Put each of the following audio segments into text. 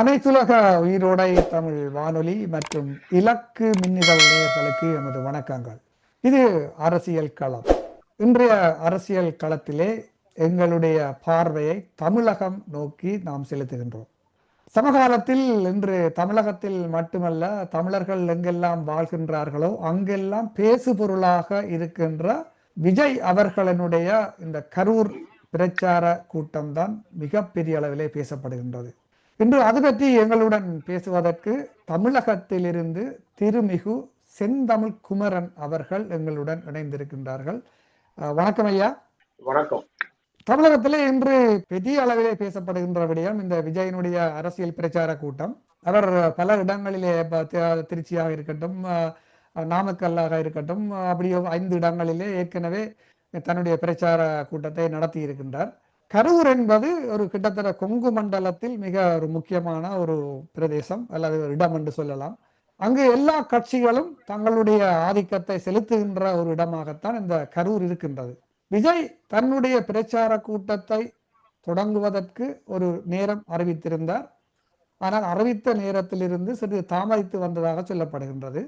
அனைத்துலக உயிரோடை தமிழ் வானொலி மற்றும் இலக்கு மின்னிதழ் நேயர்களுக்கு எமது வணக்கங்கள். இது அரசியல் களம். இன்றைய அரசியல் களத்திலே எங்களுடைய பார்வையை தமிழகம் நோக்கி நாம் செலுத்துகின்றோம். சமகாலத்தில் இன்று தமிழகத்தில் மட்டுமல்ல தமிழர்கள் எங்கெல்லாம் வாழ்கின்றார்களோ அங்கெல்லாம் பேசு பொருளாக இருக்கின்ற விஜய் அவர்களினுடைய இந்த கரூர் பிரச்சார கூட்டம்தான் மிகப்பெரிய அளவிலே பேசப்படுகின்றது. இன்று அது பற்றி எங்களுடன் பேசுவதற்கு தமிழகத்திலிருந்து திருமிகு செந்தமிழ் குமரன் அவர்கள் எங்களுடன் இணைந்திருக்கின்றார்கள். வணக்கம் ஐயா. வணக்கம். தமிழகத்திலே இன்று பெரிய அளவிலே பேசப்படுகின்ற விடயம் இந்த விஜயனுடைய அரசியல் பிரச்சார கூட்டம். அவர் பல இடங்களிலே திருச்சியாக இருக்கட்டும் நாமக்கல்லாக இருக்கட்டும் அப்படியே ஐந்து இடங்களிலே ஏற்கனவே தன்னுடைய பிரச்சார கூட்டத்தை நடத்தி இருக்கின்றார் கரூர் என்பது ஒரு கிட்டத்தட்ட கொங்கு மண்டலத்தில் மிக ஒரு முக்கியமான ஒரு பிரதேசம் அல்லது ஒரு இடம் என்று சொல்லலாம். அங்கு எல்லா கட்சிகளும் தங்களுடைய ஆதிக்கத்தை செலுத்துகின்ற ஒரு இடமாகத்தான் இந்த கரூர் இருக்கின்றது. விஜய் தன்னுடைய பிரச்சார கூட்டத்தை தொடங்குவதற்கு ஒரு நேரம் அறிவித்திருந்தார். ஆனால் அறிவித்த நேரத்திலிருந்து சிறிது தாமதித்து வந்ததாக சொல்லப்படுகின்றது.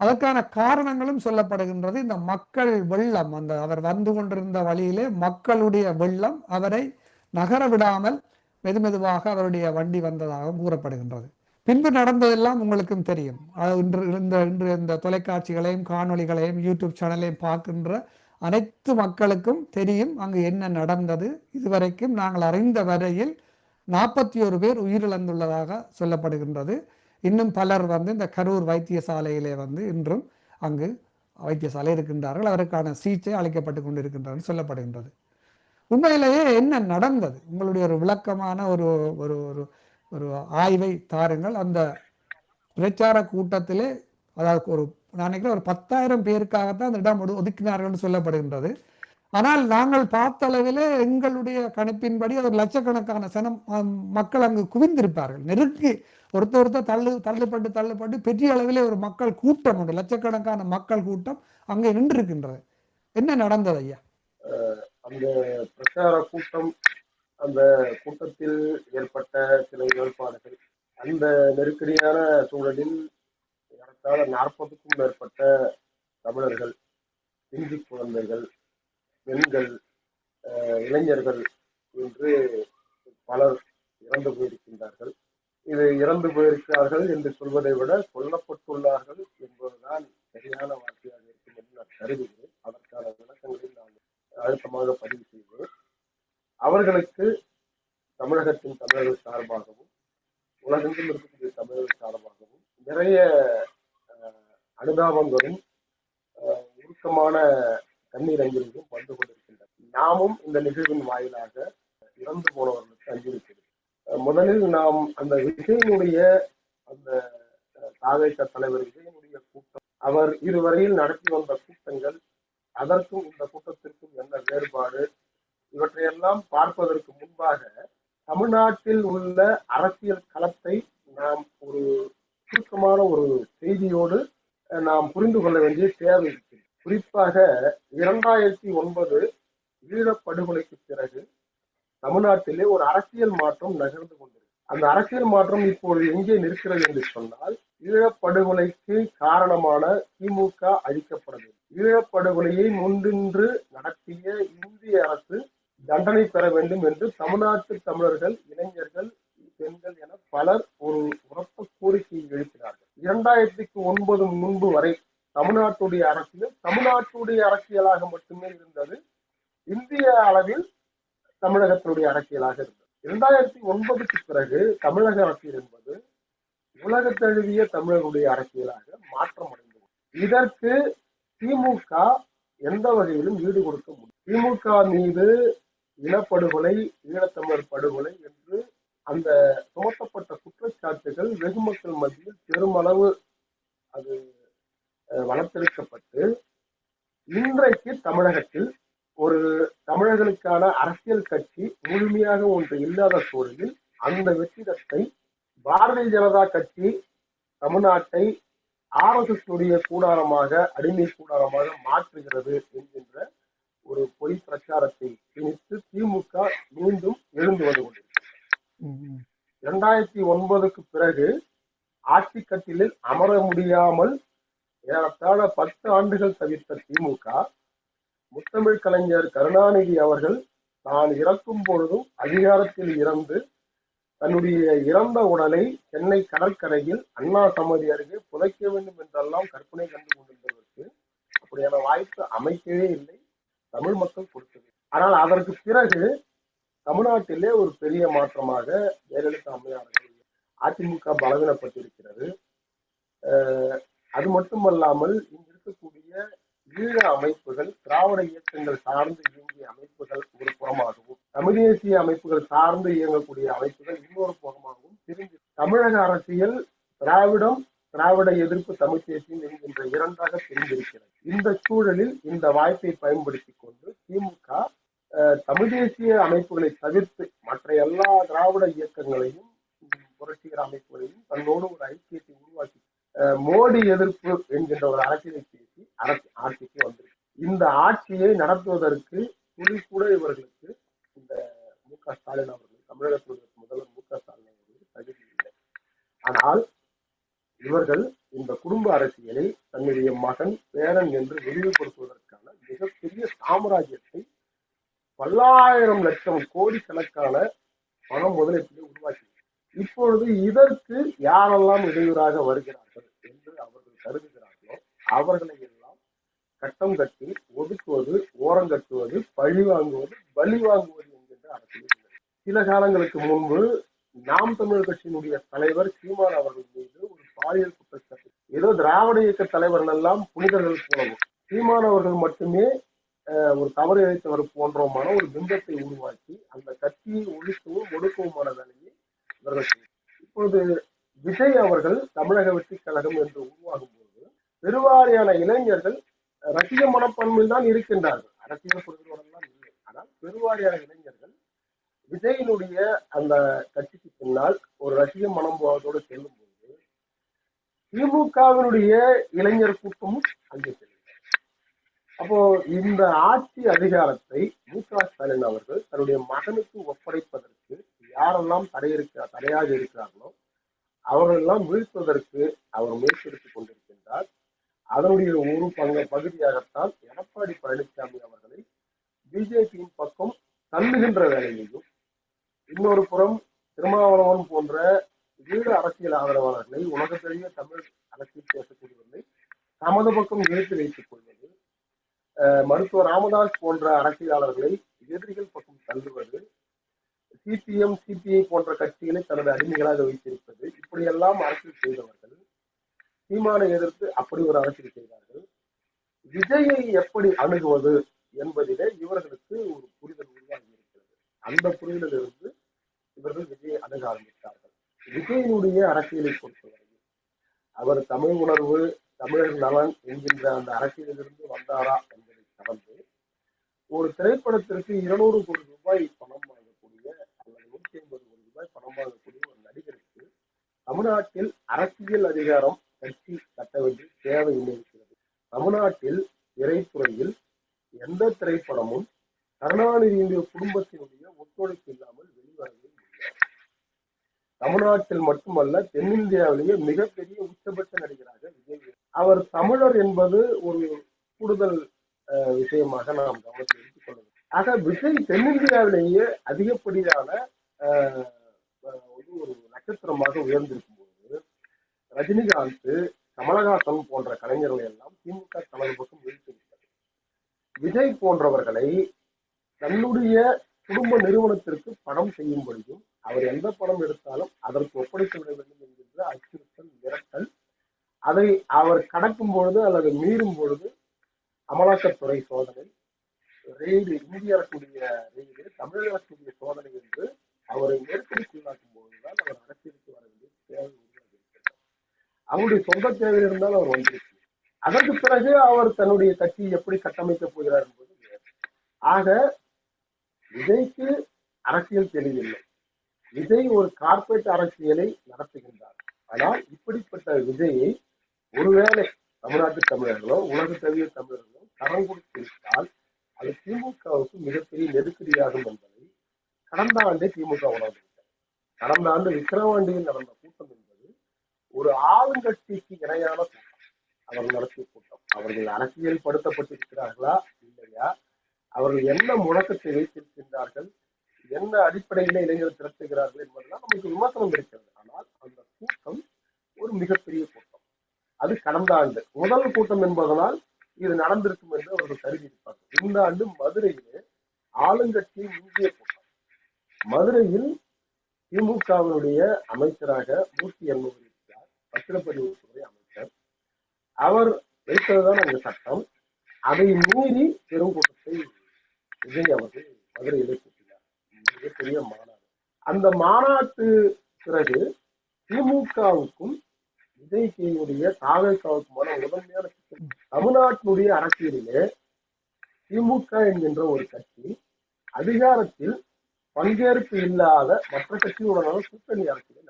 அதற்கான காரணங்களும் சொல்லப்படுகின்றது. இந்த மக்கள் வெள்ளம் அந்த அவர் வந்து கொண்டிருந்த வழியிலே மக்களுடைய வெள்ளம் அவரை நகர விடாமல் மெதுமெதுவாக அவருடைய வண்டி வந்ததாகவும் கூறப்படுகின்றது. பின்பு நடந்ததெல்லாம் உங்களுக்கும் தெரியும். இன்று இந்த இன்று இந்த தொலைக்காட்சிகளையும் காணொளிகளையும் யூடியூப் சேனலையும் பார்க்கின்ற அனைத்து மக்களுக்கும் தெரியும் அங்கு என்ன நடந்தது. இதுவரைக்கும் நாங்கள் அறிந்த வரையில் நாற்பத்தி ஒரு பேர் உயிரிழந்துள்ளதாக சொல்லப்படுகின்றது. இன்னும் பலர் வந்து இந்த கரூர் வைத்தியசாலையிலே வந்து இன்றும் அங்கு வைத்தியசாலை இருக்கின்றார்கள். அவருக்கான சிகிச்சை அளிக்கப்பட்டு கொண்டிருக்கின்றார்கள் சொல்லப்படுகின்றது. உண்மையிலேயே என்ன நடந்தது? உங்களுடைய ஒரு விளக்கமான ஒரு ஒரு ஒரு ஒரு ஆய்வை தாருங்கள். அந்த பிரச்சார கூட்டத்திலே அதாவது ஒரு நான் நினைக்கிறேன் ஒரு பத்தாயிரம் பேருக்காகத்தான் அந்த இடம் ஒதுக்கினார்கள்னு ஒதுக்கினார்கள் சொல்லப்படுகின்றது. ஆனால் நாங்கள் பார்த்த அளவிலே எங்களுடைய கணிப்பின்படி அது ஒரு லட்சக்கணக்கான சனம் மக்கள் அங்கு குவிந்திருப்பார்கள். நெருங்கி ஒருத்தர் ஒருத்தர் தள்ளு தள்ளுப்பட்டு தள்ளுப்பட்டு பெரிய அளவிலே ஒரு மக்கள் கூட்டம் உண்டு. லட்சக்கணக்கான மக்கள் கூட்டம் அங்கே நின்றிருக்கின்றது. என்ன நடந்தது ஐயா? அந்த பிரச்சார கூட்டம் அந்த கூட்டத்தில் ஏற்பட்ட சில ஏற்பாடுகள் அந்த நெருக்கடியான சூழலில் ஏறத்தாழ நாற்பதுக்கும் மேற்பட்ட தமிழர்கள் இந்தி குழந்தைகள் பெண்கள் இளைஞர்கள் என்று பலர் இறந்து போயிருக்கின்றார்கள். இது இறந்து போயிருக்கிறார்கள் என்று சொல்வதை விட கொல்லப்பட்டுள்ளார்கள் என்பதுதான் சரியான வார்த்தையாக இருக்கும் என்று நான் கருதுகிறேன். அதற்கான விளக்கங்களை நான் அழுத்தமாக பதிவு செய்கிறேன். அவர்களுக்கு தமிழகத்தின் தமிழர்கள் சார்பாகவும் உலகெங்கும் இருக்கக்கூடிய தமிழர்கள் சார்பாகவும் நிறைய அனுதாபங்களும் விஜயனுடைய அந்த தாவேக தலைவர் விஜயனுடைய கூட்டம் அவர் இதுவரையில் நடத்தி வந்த கூட்டங்கள் அதற்கும் இந்த கூட்டத்திற்கும் என்ன வேறுபாடு? இவற்றையெல்லாம் பார்ப்பதற்கு முன்பாக தமிழ்நாட்டில் உள்ள அரசியல் களத்தை நாம் ஒரு சுருக்கமான ஒரு செய்தியோடு நாம் புரிந்து கொள்ள வேண்டிய தேவை இருக்கிறது குறிப்பாக இரண்டாயிரத்தி ஒன்பது ஈழப்படுகொலைக்கு பிறகு தமிழ்நாட்டிலே ஒரு அரசியல் மாற்றம் நகர்ந்து கொண்டிருக்கிறது அந்த அரசியல் மாற்றம் இப்போது எங்கே நிற்கிறது என்று சொன்னால் ஈழப்படுகொலைக்கு காரணமான திமுக அழிக்கப்படவில்லை. ஈழப்படுகொலையை முன்னின்று நடத்திய இந்திய அரசு தண்டனை பெற வேண்டும் என்று தமிழ்நாட்டு தமிழர்கள் இளைஞர்கள் பெண்கள் என பலர் ஒரு உரத்த கோரிக்கையை எழுப்பினார்கள். இரண்டாயிரத்துக்கு ஒன்பது முன்பு வரை தமிழ்நாட்டுடைய அரசியல் தமிழ்நாட்டுடைய அரசியலாக மட்டுமே இருந்தது இந்திய அளவில் தமிழகத்தினுடைய அரசியலாக இருந்தது. இரண்டாயிரத்தி ஒன்பதுக்கு பிறகு தமிழக அரசியல் என்பது உலக தழுவிய தமிழர்களுடைய அரசியலாக மாற்றம் அடைந்தது இதற்கு திமுக எந்த வகையிலும் ஈடு கொடுக்க முடியும் திமுக மீது இனப்படுகொலை ஈழத்தமிழர் படுகொலை என்று அந்த சுமத்தப்பட்ட குற்றச்சாட்டுகள் வெகு மக்கள் மத்தியில் பெருமளவு அது வளர்த்தெடுக்கப்பட்டு இன்றைக்கு தமிழகத்தில் ஒரு தமிழர்களுக்கான அரசியல் கட்சி முழுமையாக ஒன்று இல்லாத சூழலில் அந்த வெற்றிடத்தை பாரதிய ஜனதா கட்சி தமிழ்நாட்டை ஆர்எஸ்எஸ்னுடைய கூடாரமாக அடிமை கூடாரமாக மாற்றுகிறது என்கின்ற ஒரு பொய் பிரச்சாரத்தை திணித்து திமுக மீண்டும் எழுந்து வந்து கொண்டிருக்கிறது. இரண்டாயிரத்தி ஒன்பதுக்கு பிறகு ஆட்சி கட்டிலில் அமர முடியாமல் ஏறத்தாழ பத்து ஆண்டுகள் தவிர்த்த திமுக முத்தமிழ் கலைஞர் கருணாநிதி அவர்கள் தான் இறக்கும் பொழுதும் அதிகாரத்தில் இறந்து தன்னுடைய இறந்த உடலை சென்னை கடற்கரையில் அண்ணா சமாதி அருகே புதைக்க வேண்டும் என்றெல்லாம் கற்பனை கண்டு கொண்டிருந்தவருக்கு அப்படியான வாய்ப்பு அமைக்கவே இல்லை. தமிழ் மக்கள் கொடுத்தது. ஆனால் அதற்கு பிறகு தமிழ்நாட்டிலே ஒரு பெரிய மாற்றமாக ஜெயலலிதா அம்மையார்கள் அதிமுக பலவீனப்பட்டிருக்கிறது. அது மட்டுமல்லாமல் இங்கு இருக்கக்கூடிய ஈழ அமைப்புகள் திராவிட இயக்கங்கள் சார்ந்து இயங்கிய அமைப்புகள் ஒரு புறமாகவும் தமிழ் தேசிய அமைப்புகள் சார்ந்து இயங்கக்கூடிய அமைப்புகள் இன்னொரு புறமாகவும் பிரிந்து தமிழக அரசியல் திராவிடம் திராவிட எதிர்ப்பு தமிழ் தேசியம் என்கின்ற இரண்டாக பிரிந்திருக்கிறது. இந்த சூழலில் இந்த வாய்ப்பை பயன்படுத்தி கொண்டு திமுக தமிழ் தேசிய அமைப்புகளை தவிர்த்து மற்ற எல்லா திராவிட இயக்கங்களையும் புரட்சிகர அமைப்புகளையும் தன்னோடு ஒரு ஐக்கியத்தை உருவாக்கி மோடி எதிர்ப்பு என்கின்ற ஒரு அரசியலை பேசி அரசு ஆட்சிக்கு வந்திருக்கு. இந்த ஆட்சியை நடத்துவதற்கு துளி கூட இவர்களுக்கு இந்த மு க ஸ்டாலின் அவர்கள் தமிழகத்தில் முதல்வர் மு க ஸ்டாலின் அவர்களுக்கு தகுதி இல்லை. ஆனால் இவர்கள் இந்த குடும்ப அரசியலை தன்னுடைய மகன் பேரன் என்று விரிவுபடுத்துவதற்கான மிகப்பெரிய சாம்ராஜ்யத்தை பல்லாயிரம் லட்சம் கோடிக்கணக்கான பணம் முதலீட்டிலே உருவாக்கி இப்பொழுது இதற்கு யாரெல்லாம் இடையூறாக வருகிறார்கள்? கருதுகிறார்களோ அவர்களை எல்லாம் கட்டம் கட்டி ஒதுக்குவது ஓரங்கட்டுவது பழி வாங்குவது பலி வாங்குவது என்கின்ற அரசியல் சில காலங்களுக்கு முன்பு நாம் தமிழர் கட்சியினுடைய தலைவர் சீமான் அவர்கள் மீது ஒரு பாலியல் குற்றச்சாட்டு. ஏதோ திராவிட இயக்க தலைவர்கள் எல்லாம் புனிதர்கள் போலவும் சீமான் அவர்கள் மட்டுமே ஒரு தவறு இழைத்தவர் போன்றவுமான ஒரு பிம்பத்தை உருவாக்கி அந்த கட்சியை ஒழிக்கவும் ஒடுக்கவுமான வேலையை இவர்கள் இப்பொழுது விஜய் அவர்கள் தமிழக வெற்றி கழகம் என்று உருவாகும் பெருவாரியான இளைஞர்கள் ரசிக மனப்பான்மையில் தான் இருக்கின்றார்கள். அரசியல் புரிதலோடெல்லாம் இல்லை. ஆனால் பெருவாரியான இளைஞர்கள் விஜயினுடைய அந்த கட்சிக்கு பின்னால் ஒரு ரசிக மனம்போதோடு செல்லும் போது திமுகவினுடைய இளைஞர் கூட்டமும் அங்கே செல்லும் அப்போ இந்த ஆட்சி அதிகாரத்தை மு க ஸ்டாலின் அவர்கள் தன்னுடைய மகனுக்கு ஒப்படைப்பதற்கு யாரெல்லாம் தடையிருக்க தடையாக இருக்கிறார்களோ அவர்களெல்லாம் வீழ்த்துவதற்கு அவர் முயற்சி எடுத்துக் கொண்டிருக்கின்றார். அதனுடைய ஒரு பங்க பகுதியாகத்தான் எடப்பாடி பழனிசாமி அவர்களை பிஜேபியின் பக்கம் தள்ளுகின்ற வேலையையும் இன்னொரு புறம் திருமாவளவன் போன்ற ஈழ அரசியல் ஆதரவாளர்களை உலகப்பெரிய தமிழ் அரசியல் பேசக்கூடியவர்களை தமது பக்கம் இழுத்து வைத்துக் கொள்வது மருத்துவர் ராமதாஸ் போன்ற அரசியலாளர்களை எதிரிகள் பக்கம் தள்ளுவது சிபிஎம் சிபிஐ போன்ற கட்சிகளை தனது அடிமைகளாக வைத்திருப்பது இப்படியெல்லாம் அரசியல் செய்தவர்கள் சீமானை எதிர்த்து அப்படி ஒரு அரசியல் செய்தார்கள். விஜயை எப்படி அணுகுவது என்பதிலே இவர்களுக்கு ஒரு புரிதல் உருவாகி இருக்கிறது. அந்த புரிதலிலிருந்து இவர்கள் விஜயை அணுக ஆரம்பித்தார்கள். விஜயனுடைய அரசியலை பொறுத்தவரையில் அவர் தமிழ் உணர்வு தமிழர் நலன் என்கின்ற அந்த அரசியலிலிருந்து வந்தாரா என்பதை கடந்து ஒரு திரைப்படத்திற்கு இருநூறு கோடி ரூபாய் பணம் வாங்கக்கூடிய அல்லது நூற்றி ஐம்பது கோடி ரூபாய் பணம் வாங்கக்கூடிய ஒரு நடிகருக்கு தமிழ்நாட்டில் அரசியல் அதிகாரம் கட்டி கட்ட வேண்டிய தேவை இருக்கிறது தமிழ்நாட்டில் திரைத்துறையில் எந்த திரைப்படமும் கருணாநிதியினுடைய குடும்பத்தினுடைய ஒத்துழைப்பு இல்லாமல் வெளிவரவே முடியாது தமிழ்நாட்டில் மட்டுமல்ல தென்னிந்தியாவிலேயே மிகப்பெரிய உச்சபட்ச நடிகராக விஜய் அவர் தமிழர் என்பது ஒரு கூடுதல் அஹ், விஷயமாக நாம் கவனத்தில் எடுத்துக்கொள்ள ஆக விஜய் தென்னிந்தியாவிலேயே அதிகப்படியான அஹ், ஒரு நட்சத்திரமாக உயர்ந்திருக்கும். ரஜினிகாந்த் கமலஹாசன் போன்ற கலைஞர்களை எல்லாம் திமுக தனது பக்கம் இழுத்துவிட்டது விஜய் போன்றவர்களை தன்னுடைய குடும்ப நிறுவனத்திற்கு பணம் செய்யும்படியும் அவர் எந்த படம் எடுத்தாலும் அதற்கு ஒப்படைத்து விட வேண்டும் என்கின்ற அச்சுறுத்தல் மிரட்டல் அதை அவர் கடக்கும் பொழுது அல்லது மீறும் பொழுது அமலாக்கத்துறை சோதனை ரெய்டு இந்திய அரசுடைய ரெய்டு தமிழக அரசுடைய சோதனை என்று அவரை நெருக்கடிக்குள்ளாக்கும் போதுதான் அவர் அரசியலுக்கு வர வேண்டிய தேவை அவருடைய சொந்த தேவை இருந்தாலும் அவர் வந்திருக்கு அதற்கு பிறகு அவர் தன்னுடைய கட்சியை எப்படி கட்டமைக்கப் போகிறார் என்பது ஆக விஜய்க்கு அரசியல் தெளிவில்லை. விஜய் ஒரு கார்ப்பரேட் அரசியலை நடத்துகின்றார். ஆனால் இப்படிப்பட்ட விஜயை ஒருவேளை தமிழ்நாட்டு தமிழர்களோ உலக தழுவிய தமிழர்களோ கரம் கொடுத்திருந்தால் அது திமுகவுக்கு மிகப்பெரிய நெருக்கடியாகும் என்பதை கடந்த ஆண்டே திமுக உணர்ந்துவிட்டது கடந்த ஆண்டு விக்கிரவாண்டியில் நடந்த கூட்டம் ஒரு ஆளுங்கட்சிக்கு இணையான கூட்டம் அவர் நடத்திய கூட்டம். அவர்கள் அரசியல் படுத்தப்பட்டிருக்கிறார்களா இல்லையா? அவர்கள் என்ன முழக்கத்தை வைத்திருக்கின்றார்கள்? என்ன அடிப்படையில இளைஞர் திரட்டுகிறார்கள் என்பதெல்லாம் நமக்கு விமர்சனம் இருக்கிறது. ஆனால் அந்த கூட்டம் ஒரு மிகப்பெரிய கூட்டம். அது கடந்த ஆண்டு. முதல் கூட்டம் என்பதனால் இது நடந்திருக்கும் என்று அவர்கள் கருதியிருப்பார்கள். இந்த ஆண்டு மதுரையிலே ஆளுங்கட்சியின் முக்கிய கூட்டம். மதுரையில் திமுகவினுடைய அமைச்சராக மூர்த்தி என்பவர் இருக்கிறார் அமைச்சர். அவர் வைத்ததுதான் அந்த சட்டம். அதை மீறி பெருங்கூட்டத்தை விஜய் அவர்கள் மதுரையிலே கூட்டினார். மிகப்பெரிய மாநாடு. அந்த மாநாட்டு பிறகு திமுகவுக்கும் விஜய்கியுடைய தாவேக்காவுக்குமான முதன்மையான தமிழ்நாட்டினுடைய அரசியலிலே திமுக என்கின்ற ஒரு கட்சி அதிகாரத்தில் பங்கேற்பு இல்லாத மற்ற கட்சியுடனான கூட்டணி அரசியலை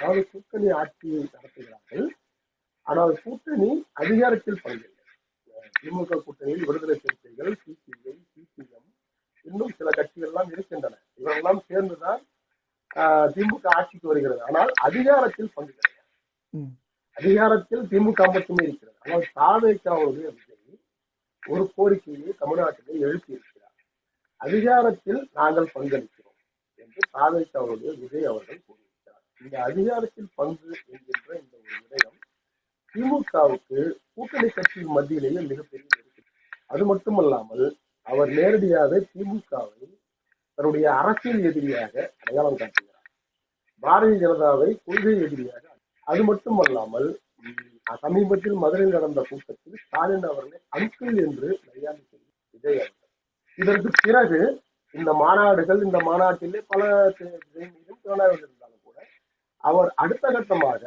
அதாவது கூட்டணி ஆட்சியை நடத்துகிறார்கள். ஆனால் கூட்டணி அதிகாரத்தில் பங்கில்லை திமுக கூட்டணியில் விடுதலை சிறுத்தைகள் சிபிஐ சிபிஎம் இன்னும் சில கட்சிகள் எல்லாம் இருக்கின்றன. இவரெல்லாம் சேர்ந்துதான் திமுக ஆட்சிக்கு வருகிறது. ஆனால் அதிகாரத்தில் பங்கு கிடையாது. அதிகாரத்தில் திமுக மட்டுமே இருக்கிறது. ஆனால் தாவேக்காவுடைய விஜய் ஒரு கோரிக்கையை தமிழ்நாட்டிலே எழுப்பி இருக்கிறார் அதிகாரத்தில் நாங்கள் பங்களிக்கிறோம் என்று தாவேக்காவுடைய விஜய் அவர்கள் கூறியிருக்கிறார் இந்த அதிகாரத்தில் பங்கு என்கின்ற இந்த ஒரு விடயம் திமுகவுக்கு கூட்டணி கட்சியின் மத்தியிலேயே மிகப்பெரிய நெருக்கடி அது மட்டுமல்லாமல் அவர் நேரடியாக திமுகவை தன்னுடைய அரசியல் எதிரியாக அடையாளம் காட்டுகிறார் பாரதிய ஜனதாவை கொள்கை எதிரியாக அது மட்டுமல்லாமல் சமீபத்தில் மதுரையில் நடந்த கூட்டத்தில் ஸ்டாலின் அவர்களை அங்கிள் என்று மரியாதை செய்து விஜய் அவர்கள் இதற்கு பிறகு இந்த மாநாடுகள் இந்த மாநாட்டிலே பல மீதும் அவர் அடுத்த கட்டமாக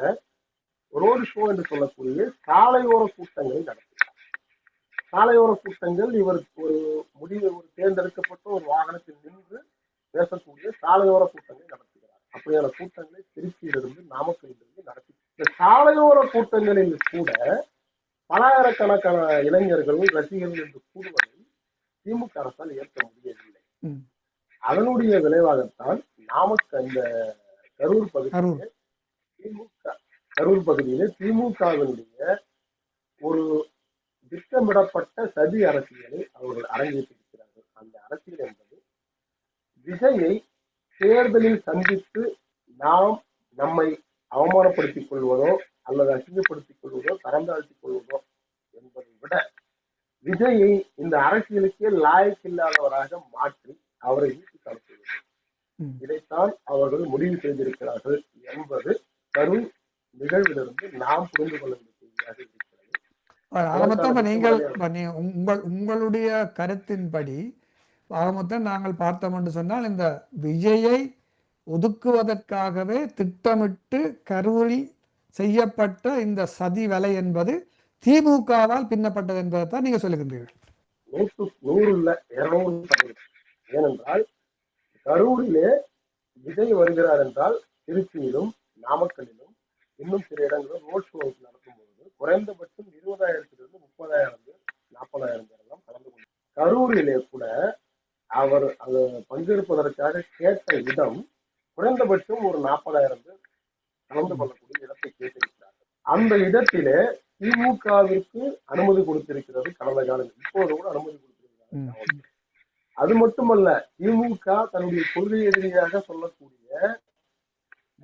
ரோடு ஷோ என்று சொல்லக்கூடிய சாலையோர கூட்டங்களை நடத்தினார். சாலையோர கூட்டங்கள் இவர் ஒரு முடிவு ஒரு தேர்ந்தெடுக்கப்பட்ட ஒரு வாகனத்தில் நின்று பேசக்கூடிய சாலையோர கூட்டங்களை நடத்துகிறார். அப்படியான கூட்டங்களை திருச்சியிலிருந்து நாமக்கலிலிருந்து நடத்தி இந்த சாலையோர கூட்டங்களில் கூட பலாயிரக்கணக்கான இளைஞர்கள் ரசிகர்கள் என்று கூடுவதை திமுக அரசால் ஏற்க முடியவில்லை. அதனுடைய விளைவாகத்தான் நாமக்கல் இந்த கரூர் பகுதியில் கரூர் திமுக கரூர் பகுதியிலே திமுகவினுடைய ஒரு திட்டமிடப்பட்ட சதி அரசியலை அவர்கள் அரங்கேற்றிருக்கிறார்கள் அந்த அரசியல் என்பது விஜயை தேர்தலில் சந்தித்து நாம் நம்மை அவமானப்படுத்திக் கொள்வதோ அல்லது அசிங்கப்படுத்திக் கொள்வதோ தரந்தாழ்த்திக் கொள்வதோ என்பதை விட விஜயை இந்த அரசியலுக்கே லாயக்கில்லாதவராக மாற்றி அவரை. இதைத்தான் அவர்கள் முடிவு செய்திருக்கிறார்கள் என்பது கரூர் நிகழ்விலிருந்து நாம் புரிந்து கொள்ள வேண்டிய செய்தியாக இருக்கிறது நீங்கள் உங்கள் உங்களுடைய கருத்தின்படி ஆக மொத்தம் நாங்கள் பார்த்தோம் என்று சொன்னால் இந்த விஜயை ஒதுக்குவதற்காகவே திட்டமிட்டு கரூரில் செய்யப்பட்ட இந்த சதி வேலை என்பது திமுகவால் பின்னப்பட்டது என்பதை தான் நீங்க சொல்லுகின்றீர்கள். நூறு இல்ல இருநூறு ஏனென்றால் கரூரிலே விஜய் வருகிறார் என்றால் திருச்சியிலும் நாமக்கல்லிலும் இன்னும் சில இடங்களில் ரோட் ஷோ நடக்கும்போது பொழுது குறைந்தபட்சம் இருபதாயிரத்திலிருந்து முப்பதாயிரம் பேர் நாற்பதாயிரம் பேர் எல்லாம் கலந்து கொண்டு கரூரிலே கூட அவர் அது பங்கேற்பதற்காக கேட்ட இடம் குறைந்தபட்சம் ஒரு நாற்பதாயிரம் பேர் கலந்து கொள்ளக்கூடிய இடத்தை கேட்டிருக்கிறார் அந்த இடத்திலே திமுகவிற்கு அனுமதி கொடுத்திருக்கிறது கடந்த காலங்கள் இப்போது கூட அனுமதி கொடுத்திருக்கிறார் அது மட்டுமல்ல திமுக தன்னுடைய கொள்கை எதிரியாக சொல்லக்கூடிய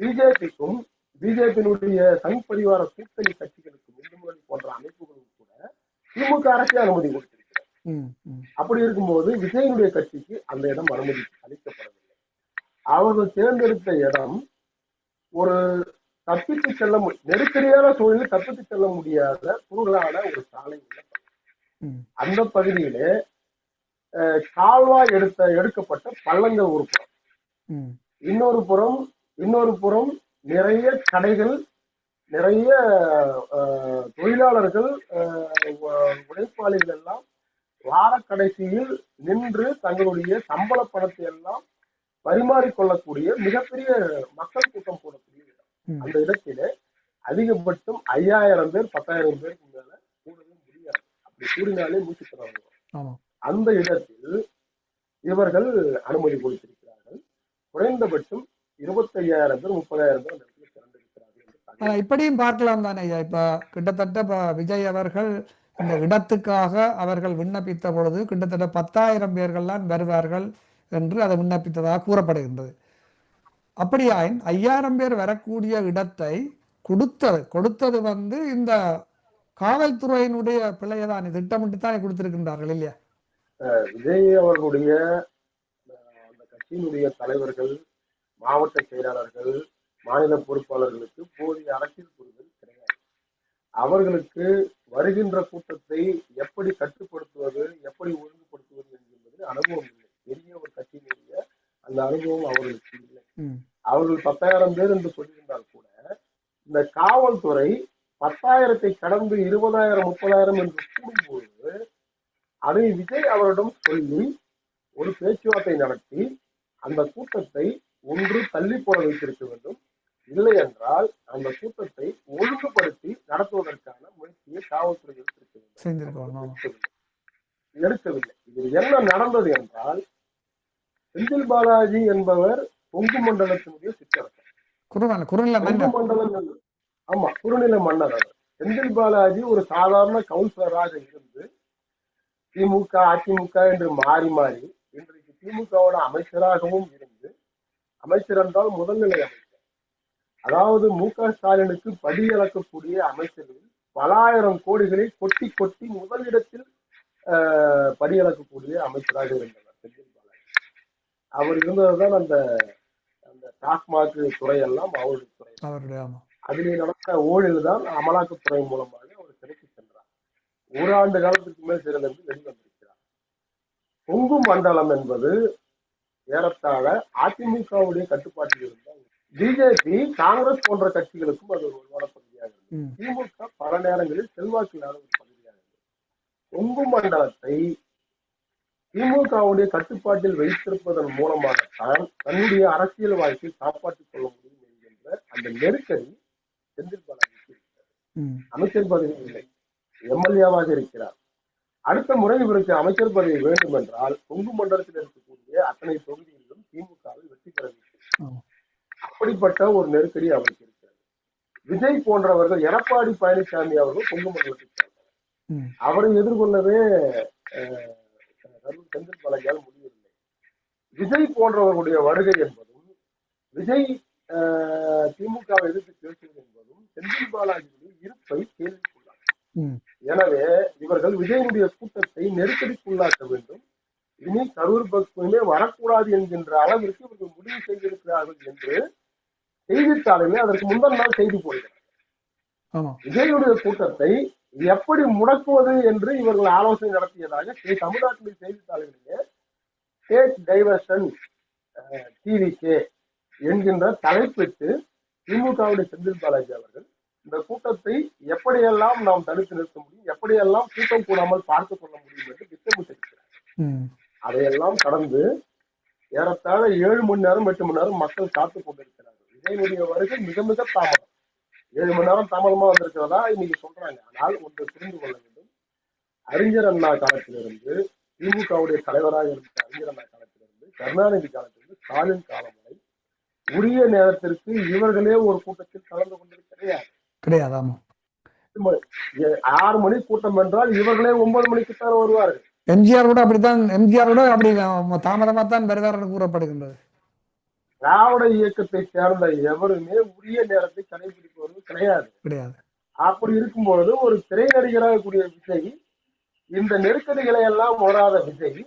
பிஜேபிக்கும் பிஜேபியினுடைய சங் பரிவார கூட்டணி கட்சிகளுக்கும் இந்துமணி போன்ற அமைப்புகளுக்கும் கூட திமுக அரசே அனுமதி கொடுத்திருக்கிறது. அப்படி இருக்கும்போது விஜயனுடைய கட்சிக்கு அந்த இடம் அனுமதி அளிக்கப்படவில்லை. அவர்கள் தேர்ந்தெடுத்த இடம் ஒரு தப்பித்து செல்ல நெருக்கடியான சூழலில் தப்பித்து செல்ல முடியாத குறுகலான ஒரு சாலை உள்ள அந்த பகுதியிலே கால்வாய் எடுத்த எடுக்கப்பட்ட பள்ளங்கள் ஒரு புறம். இன்னொரு புறம் இன்னொரு புறம் நிறைய கடைகள் நிறைய தொழிலாளர்கள் உழைப்பாளிகள் எல்லாம் வார கடைசியில் நின்று தங்களுடைய சம்பள பணத்தை எல்லாம் பரிமாறிக்கொள்ளக்கூடிய மிகப்பெரிய மக்கள் கூட்டம் கூடக்கூடிய இடம். அந்த இடத்திலே அதிகபட்சம் ஐயாயிரம் பேர் பத்தாயிரம் பேருக்கு மேல கூடவே முடியாது. அப்படி கூடினாலே மூச்சு ஆமா. அந்த இடத்தில் இவர்கள் அனுமதி கொடுத்திருக்கிறார்கள். குறைந்தபட்சம் இருபத்தையாயிரம் பேர் முப்பதாயிரம் பேர் அந்த இடத்துல இப்படியும் பார்க்கலாம் தானே ஐயா. இப்ப கிட்டத்தட்ட இப்ப விஜய் அவர்கள் இந்த இடத்துக்காக அவர்கள் விண்ணப்பித்த பொழுது கிட்டத்தட்ட பத்தாயிரம் பேர்கள்லாம் வருவார்கள் என்று அதை விண்ணப்பித்ததாக கூறப்படுகின்றது. அப்படியாயின் ஐயாயிரம் பேர் வரக்கூடிய இடத்தை கொடுத்தது கொடுத்தது வந்து இந்த காவல்துறையினுடைய பிள்ளையதான் திட்டமிட்டு தானே கொடுத்திருக்கின்றார்கள் இல்லையா? விஜய் அவர்களுடைய அந்த கட்சியினுடைய தலைவர்கள் மாவட்ட செயலாளர்கள் மாநில பொறுப்பாளர்களுக்கு போதிய அரசியல் புரிதல் கிடையாது. அவர்களுக்கு வருகின்ற கூட்டத்தை எப்படி கட்டுப்படுத்துவது எப்படி ஒழுங்குபடுத்துவது என்கின்றது அனுபவம் இல்லை. பெரிய ஒரு கட்சியினுடைய அந்த அனுபவம் அவர்களுக்கு இல்லை. அவர்கள் பத்தாயிரம் பேர் என்று சொல்லியிருந்தால் கூட இந்த காவல்துறை பத்தாயிரத்தை கடந்து இருபதாயிரம் முப்பதாயிரம் என்று கூடும்போது அதை விஜய் அவரிடம் சொல்லி ஒரு பேச்சுவார்த்தை நடத்தி அந்த கூட்டத்தை ஒன்று தள்ளி போட வைத்திருக்க வேண்டும். இல்லை என்றால் அந்த கூட்டத்தை ஒழுங்குபடுத்தி நடத்துவதற்கான முயற்சியை காவல்துறை எடுத்திருக்க. எடுக்கவில்லை. இதில் என்ன நடந்தது என்றால் செந்தில் பாலாஜி என்பவர் கொங்கு மண்டலத்தினுடைய சிற்றரசர். கொங்கு மண்டலம் ஆமா குறுநில மன்னர் அவர். செந்தில் பாலாஜி ஒரு சாதாரண கவுன்சிலராக இருந்து திமுக அதிமுக என்று மாறி மாறி இன்றைக்கு திமுகவோட அமைச்சராகவும் இருந்து அமைச்சர் என்றால் முதல்நிலை அமைச்சர். அதாவது மு க ஸ்டாலினுக்கு படியளக்கக்கூடிய அமைச்சர்களில் பல ஆயிரம் கோடிகளை கொட்டி கொட்டி முதலிடத்தில் ஆஹ், படியளக்கக்கூடிய அமைச்சராக இருந்தவர் செந்தில் பாலாஜி. அவர் இருந்ததுதான் அந்த அந்த டாஸ்மாக் துறையெல்லாம் அவருடைய துறை. அதிலே நடந்த ஊழல் தான் அமலாக்கத்துறை மூலமாக ஒரு ஆண்டு காலத்துக்கு மேல் சிறையிலிருந்து வெளிவந்திருக்கிறார் கொங்கு மண்டலம் என்பது ஏறத்தாழ அதிமுகவுடைய கட்டுப்பாட்டில் இருந்தால் பிஜேபி காங்கிரஸ் போன்ற கட்சிகளுக்கும் அது ஒரு வலுவான பகுதியாக இருந்தது. திமுக பல நேரங்களில் செல்வாக்கு இல்லாத ஒரு பகுதியாக இருந்தது. கொங்கு மண்டலத்தை திமுகவுடைய கட்டுப்பாட்டில் வைத்திருப்பதன் மூலமாகத்தான் தன்னுடைய அரசியல் வாழ்க்கையை காப்பாற்றிக் கொள்ள முடியும் என்கின்ற அந்த நெருக்கடி செந்தில் பாலாஜிக்கு அமைச்சர் பதவி இல்லை. எம்எல்ஏவாக இருக்கிறார். அடுத்த முறை இவருக்கு அமைச்சர் பதவி வேண்டும் என்றால் கொங்கு மண்டலத்தில் இருக்கக்கூடிய அத்தனை தொகுதிகளிலும் திமுகவில் வெற்றி பெற வேண்டும். அப்படிப்பட்ட ஒரு நெருக்கடி அவருக்கு இருக்கிறது. விஜய் போன்றவர்கள் எடப்பாடி பழனிசாமி அவர்கள் கொங்கு மண்டலத்தில் அவரை எதிர்கொள்ளவே செந்தில் பாலாஜியால் முடியவில்லை. விஜய் போன்றவர்களுடைய வருகை என்பதும் விஜய் திமுகவை எதிர்த்து பேசுவது என்பதும் செந்தில் பாலாஜியுடைய இருப்பை ம், எனவே இவர்கள் விஜயனுடைய கூட்டத்தை நெருக்கடிக்குள்ளாக்க வேண்டும். இனி கரூர் பக்கமே வரக்கூடாது என்கின்ற அளவிற்கு இவர்கள் முடிவு செய்திருக்கிறார்கள் என்று செய்தித்தாளிலே அதற்கு முந்தன நாள் செய்தி போடுகிறார். ஆமா. விஜயுடைய கூட்டத்தை எப்படி முடக்குவது என்று இவர்கள் ஆலோசனை நடத்தியதாக தமிழ்நாட்டின் செய்தித்தாள்களிலே ஸ்டேட் டைவர்ஷன் டிவிகே என்கின்ற தலைப்பிட்டு திமுகவுடைய செந்தில் பாலாஜி அவர்கள் இந்த கூட்டத்தை எப்படியெல்லாம் நாம் தடுத்து நிறுத்த முடியும் எப்படியெல்லாம் கூட்டம் கூடாமல் பார்த்துக் கொள்ள முடியும் என்று திட்டமிட்டிருக்கிறார். அதையெல்லாம் கடந்து ஏறத்தாழ ஏழு மணி நேரம் எட்டு மணி நேரம் மக்கள் காத்துக் கொண்டிருக்கிறார்கள். விஜயனுடைய வருகை மிக மிக தாமதம். ஏழு மணி நேரம் தாமதமா வந்திருக்கிறதா இன்னைக்கு சொல்றாங்க. ஆனால் ஒன்று புரிந்து கொள்ள வேண்டும். அறிஞர் அண்ணா காலத்திலிருந்து திமுகவுடைய தலைவராக இருந்த அறிஞர் அண்ணா காலத்திலிருந்து கருணாநிதி காலத்திலிருந்து ஸ்டாலின் காலம் வரை உரிய நேரத்திற்கு இவர்களே ஒரு கூட்டத்தில் கலந்து கொண்டது கிடையாது கிடையாது ஆமா ஏ- ஆறு மணி கூட்டம் என்றால் இவர்களே ஒன்பது மணிக்கு தான் வருவார்கள். எம்ஜிஆர் கூட அப்படித்தான் எம்ஜிஆர் கூட அப்படி தாமதமா தான் வருவார் என்று கூறப்படுகின்றது. திராவிட இயக்கத்தை சேர்ந்த எவருமே உரிய நேரத்தை கடைபிடிப்பவர்கள் கிடையாது. கிடையாது. அப்படி இருக்கும்பொழுது ஒரு திரை நடிகராக கூடிய விஜய் இந்த நெருக்கடிகளை எல்லாம் ஓடாத விஜய்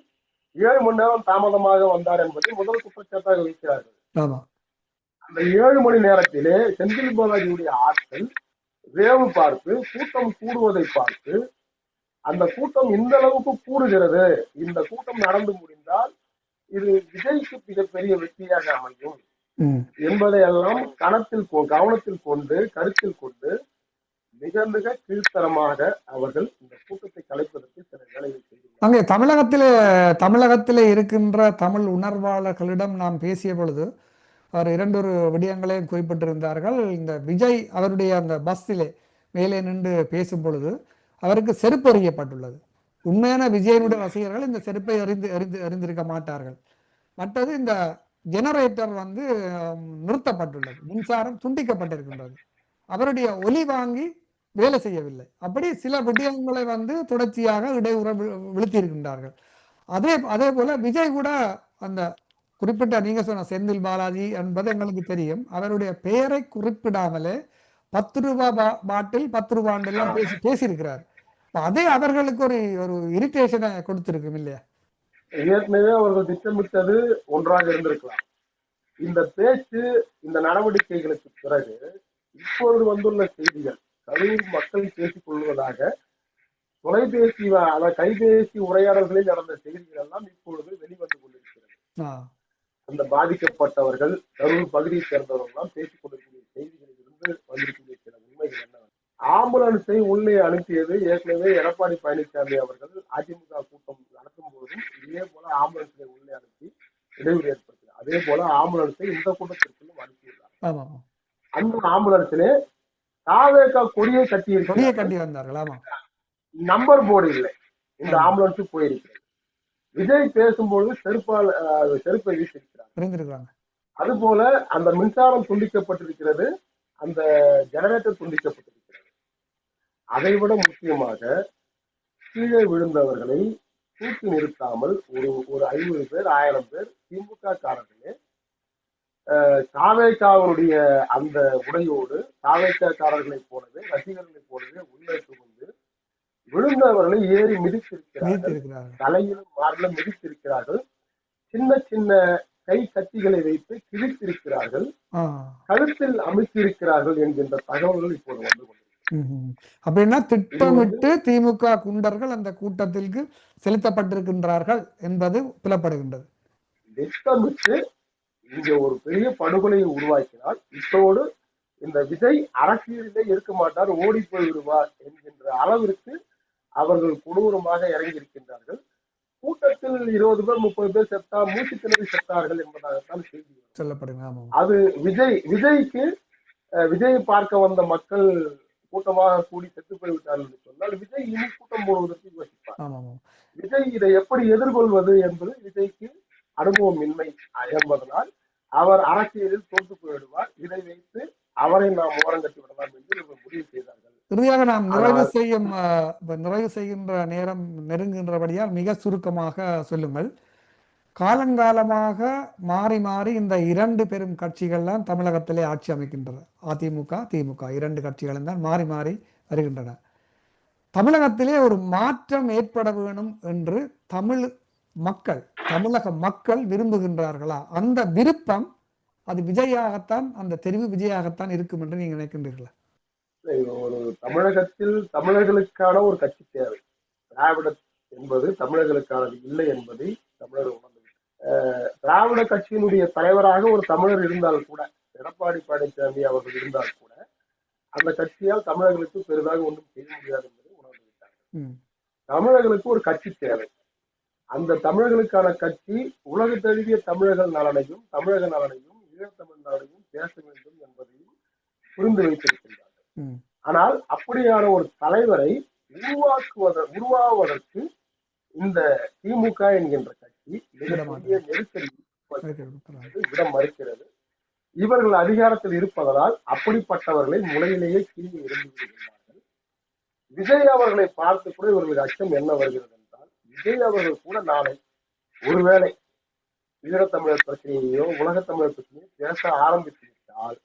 ஏழு மணி நேரம் தாமதமாக வந்தார் என்பதை முதல் குற்றச்சாட்டாக வைக்கிறார்கள். அந்த ஏழு மணி நேரத்திலே செந்தில் பாலாஜியுடைய ஆட்கள் வேவு பார்த்து கூட்டம் கூடுவதை பார்த்து அந்த கூட்டம் இந்த அளவுக்கு கூடுகிறது? இந்த கூட்டம் நடந்து முடிந்தால் இது விஜய்க்கு மிகப்பெரிய வெற்றியாக அமையும். என்பதையெல்லாம் கணத்தில் கவனத்தில் கொண்டு கருத்தில் கொண்டு மிக மிக கீழ்த்தரமாக அவர்கள் இந்த கூட்டத்தை கலைப்பதற்கு சில வேலைகள் செய்துள்ளனர். அங்கே தமிழகத்திலே தமிழகத்திலே இருக்கின்ற தமிழ் உணர்வாளர்களிடம் நாம் பேசிய பொழுது அவர் இரண்டொரு விடயங்களையும் குறிப்பிட்டிருந்தார்கள். இந்த விஜய் அவருடைய அந்த பஸ்ஸிலே மேலே நின்று பேசும் பொழுது அவருக்கு செருப்பு எறியப்பட்டுள்ளது. உண்மையான விஜயனுடைய ரசிகர்கள் இந்த செருப்பை அறிந்து அறிந்து அறிந்திருக்க மாட்டார்கள். மற்றது இந்த ஜெனரேட்டர் வந்து நிறுத்தப்பட்டுள்ளது. மின்சாரம் துண்டிக்கப்பட்டிருக்கின்றது. அவருடைய ஒலி வாங்கி வேலை செய்யவில்லை. அப்படி சில விடயங்களை வந்து தொடர்ச்சியாக இடையூற வி- விழுத்தியிருக்கின்றார்கள். அதே அதே போல விஜய் கூட அந்த குறிப்பிட்ட நீங்க சொன்ன செந்தில் பாலாஜி என்பது எங்களுக்கு தெரியும். அவருடைய பெயரை குறிப்பிடாமலே பத்து ரூபாய் பாட்டில் பத்து ரூபாய் எல்லாம் பேசி பேசியிருக்கிறார். அதே அவர்களுக்கு ஒரு ஒரு இரிட்டேஷனை கொடுத்திருக்கும் இல்லையா? ஏற்கனவே அவர்கள் திட்டமிட்டது ஒன்றாக இருந்திருக்கலாம். இந்த பேச்சு இந்த நடவடிக்கைகளுக்கு பிறகு இப்பொழுது வந்துள்ள செய்திகள் கரூர் மக்கள் பேசிக் கொள்வதாக தொலைபேசி அதாவது கைபேசி உரையாடல்களில் நடந்த செய்திகள் எல்லாம் இப்பொழுது வெளிவந்து கொண்டிருக்கிறது. அந்த பாதிக்கப்பட்டவர்கள் கரூர் பகுதியை சேர்ந்தவர்கள் எல்லாம் பேசிக் கொண்டிருக்கிற செய்திகளில் இருந்து வந்திருக்கிற சில உண்மைகள் என்ன? ஆம்புலன்ஸை உள்ளே அனுப்பியது ஏற்கனவே எடப்பாடி பழனிசாமி அவர்கள். அதிமுக கூட்டம் நடத்தும் போதும் இதே போல ஆம்புலன்ஸை உள்ளே அனுப்பி இடையூறு ஏற்படுத்தினார். அதே போல ஆம்புலன்ஸை இந்த கூட்டத்திற்குள்ளும் அனுப்பியுள்ளார். அந்த ஆம்புலன்ஸிலே தாவேக்கா கொடியை கட்டி கொடியை கட்டி வந்தார்கள் நம்பர் போர்டு இல்லை. இந்த ஆமா. ஆம்புலன்ஸ் போயிருக்கிறது. விஜய் பேசும்பொழுது செருப்பால் செருப்பை வீசியிருக்கிறார் இருந்திருக்கிறாங்க அதுபோல அந்த மின்சாரம் துண்டிக்கப்பட்டிருக்கிறது அந்த ஜெனரேட்டர் துண்டிக்கப்பட்டிருக்கிறது. அதைவிட முக்கியமாக கீழே விழுந்தவர்களை தூக்கி நிறுத்தாமல் ஒரு ஒரு ஐநூறு பேர் ஆயிரம் பேர் திமுக காரர்களே காவேக்காவுடைய அந்த உடையோடு காவேக்கா காரர்களைப் போலவே ரசிகர்களைப் போலவே உள்ளே புகுந்து விழுந்தவர்களை ஏறி மிதித்திருக்கிறார்கள். தலையிலும் மார்பிலும் மிதித்திருக்கிறார்கள். சின்ன சின்ன கை கத்திகளை வைத்து கிழித்திருக்கிறார்கள். கழுத்தில் அமைத்திருக்கிறார்கள் என்கின்ற தகவல்கள் இப்போது வந்து. அப்படின்னா திட்டமிட்டு திமுக குண்டர்கள் அந்த கூட்டத்திற்கு செலுத்தப்பட்டிருக்கின்றார்கள் என்பது புலப்படுகின்றது. திட்டமிட்டு இங்க ஒரு பெரிய படுகொலையை உருவாக்கினால் இத்தோடு இந்த விஜய் அரசியலிலே இருக்க மாட்டார் ஓடி போய் விடுவார் என்கின்ற அளவிற்கு அவர்கள் கொடூரமாக இறங்கி கூட்டத்தில் இருபது பேர் முப்பது பேர் செத்தா மூச்சு திணறி செத்தார்கள் என்பதாகத்தான் செய்தி. சொல்லப்படுங்க அது விஜய் விஜய்க்கு விஜயை பார்க்க வந்த மக்கள் கூட்டமாக கூடி செத்து போய்விட்டார்கள் என்று சொன்னால் விஜய் இனி கூட்டம் போடுவதற்கு யோசிப்பார். விஜய் இதை எப்படி எதிர்கொள்வது என்பது விஜய்க்கு அனுபவம் இன்மை என்பதனால் அவர் அரசியலில் தோற்று போய்விடுவார் இதை வைத்து அவரை நாம் ஓரங்கட்டி விடலாம் என்று முடிவு செய்தார்கள். இறுதியாக நாம் நிறைவு செய்யும் நிறைவு செய்கின்ற நேரம் நெருங்குகின்றபடியால் மிக சுருக்கமாக சொல்லுங்கள். காலங்காலமாக மாறி மாறி இந்த இரண்டு பெரும் கட்சிகள்லாம் தமிழகத்திலே ஆட்சி அமைக்கின்றன. அதிமுக திமுக இரண்டு கட்சிகளும் தான் மாறி மாறி வருகின்றன. தமிழகத்திலே ஒரு மாற்றம் ஏற்பட வேணும் என்று தமிழ் மக்கள் தமிழக மக்கள் விரும்புகின்றார்களா? அந்த விருப்பம் அது விஜயாகத்தான் அந்த தெரிவு விஜயாகத்தான் இருக்கும் என்று நீங்க நினைக்கின்றீர்களா? ஒரு தமிழகத்தில் தமிழர்களுக்கான ஒரு கட்சி தேவை. திராவிட என்பது தமிழர்களுக்கானது இல்லை என்பதை தமிழர் உணர்ந்து திராவிட கட்சியினுடைய தலைவராக ஒரு தமிழர் இருந்தால் கூட எடப்பாடி பழனிசாமி அவர்கள் இருந்தால் கூட அந்த கட்சியால் தமிழர்களுக்கு பெரிதாக ஒன்றும் செய்ய முடியாது என்பதை உணர்ந்து விட்டார்கள். தமிழர்களுக்கு ஒரு கட்சி தேவை. அந்த தமிழர்களுக்கான கட்சி உலக தழுவிய தமிழர்கள் நலனையும் தமிழக நலனையும் ஈழத்தமிழ் நலனையும் பேச வேண்டும் என்பதையும் புரிந்து வைத்திருக்கின்றார்கள். ஆனால் அப்படியான ஒரு தலைவரை உருவாக்குவத உருவாவதற்கு இந்த திமுக என்கின்ற கட்சி மிகப்பெரிய நெருக்கடி. விட மறுக்கிறது. இவர்கள் அதிகாரத்தில் இருப்பதனால் அப்படிப்பட்டவர்களை முளையிலேயே கீழே இருந்து விடுகின்றார்கள். விஜய் அவர்களை பார்த்து கூட இவர்களுக்கு அச்சம் என்ன வருகிறது என்றால் விஜய் அவர்கள் கூட நாளை ஒருவேளை ஈழத்தமிழர் பிரச்சனையோ உலகத்தமிழர் பிரச்சனையோ பேச ஆரம்பித்து விட்டால்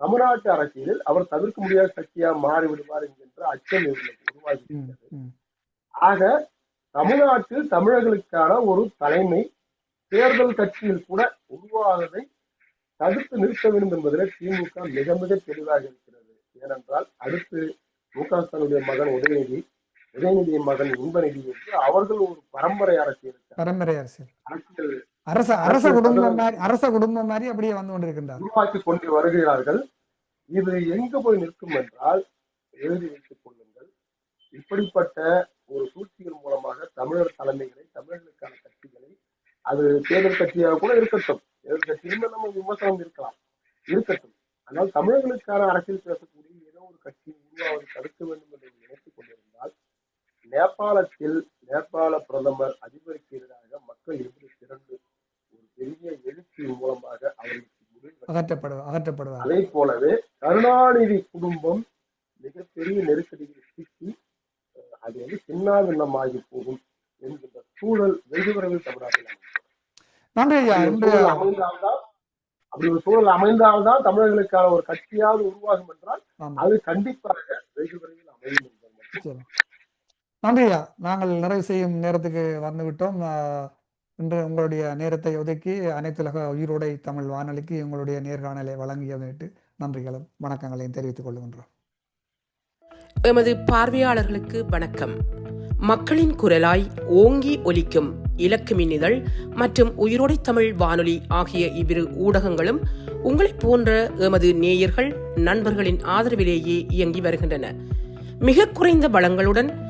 தமிழ்நாட்டு அரசியலில் அவர் தவிர்க்க முடியாத சக்தியா மாறி விடுவார் என்கின்ற அச்சம் இவர்களுக்கு உருவாகி ம், இருக்கிறது ம். ஆக தமிழ்நாட்டில் தமிழர்களுக்கான ஒரு தலைமை தேர்தல் கட்சியில் கூட உருவாவதை தடுத்து நிறுத்த வேண்டும் என்பதில் திமுக மிக மிக தெளிவாக இருக்கிறது. ஏனென்றால் அடுத்து மு க ஸ்டாலினுடைய மகன் உதயநிதி உதயநிதியின் மகன் இன்பநிதி என்று அவர்கள் ஒரு பரம்பரை அரசியல். அரசியல் அரச அரச குடும்பம். மாதிரி அரச குடும்பம் மாதிரி அப்படியே வந்து கொண்டிருக்கின்றார். உருவாக்கி கொண்டு வருகிறார்கள். இது எங்கு போய் நிற்கும் என்றால் எழுதி வைத்துக் கொள்ளுங்கள். இப்படிப்பட்ட ஒரு சூழ்ச்சிகள் மூலமாக தமிழர் தலைமைகளை தமிழர்களுக்கான கட்சிகளை அது தேர்தல் கட்சியாக கூட இருக்கட்டும். தேர்தல் கட்சியிலுமே நம்ம விமர்சனம் இருக்கலாம். இருக்கட்டும். ஆனால் தமிழர்களுக்கான அரசியல் பேசக்கூடிய ஏதோ ஒரு கட்சியை உருவாவதை தடுக்க வேண்டும் என்று நினைத்துக் கொண்டிருந்தால் நேபாளத்தில் நேபாள பிரதமர் அதிபருக்கு எதிராக மக்கள் எப்படி திரண்டு பெரிய எழுச்சியின் மூலமாக அவர்களுக்கு முடிவு அகற்றப்படு அகற்றப்படுவார் அதே போலவே கருணாநிதி குடும்பம் மிகப்பெரிய நெருக்கடியில் சிக்கி அது வந்து சின்னாபின்னமாகி போகும் என்கின்ற சூழல் வெகு விரைவில் தமிழ்நாட்டில் அமைந்தால்தான் அப்படி ஒரு சூழல் அமைந்தால்தான் தமிழர்களுக்கான ஒரு கட்சியாவது உருவாகும் என்றால் அது கண்டிப்பாக வெகு விரைவில் அமையும் என்பது மட்டும். சரி. நன்றி ஐயா. நாங்கள் நிறைவு செய்யும் நேரத்துக்கு வந்துவிட்டோம். இன்று உங்களுடைய நேரத்தை ஒதுக்கி அனைத்துலக உயிரோடை தமிழ் வானொலிக்கு உங்களுடைய நேர்காணலை வழங்கியதற்கு நன்றிகளும் வணக்கங்களையும் தெரிவித்துக் கொள்கின்றோம். எமது பார்வையாளர்களுக்கு வணக்கம். மக்களின் குரலாய் ஓங்கி ஒலிக்கும் இலக்குமின் இதழ் மற்றும் உயிரோடை தமிழ் வானொலி ஆகிய இவ்விரு ஊடகங்களும் உங்களைப் போன்ற எமது நேயர்கள் நண்பர்களின் ஆதரவிலேயே இயங்கி வருகின்றன. மிக குறைந்த வளங்களுடன்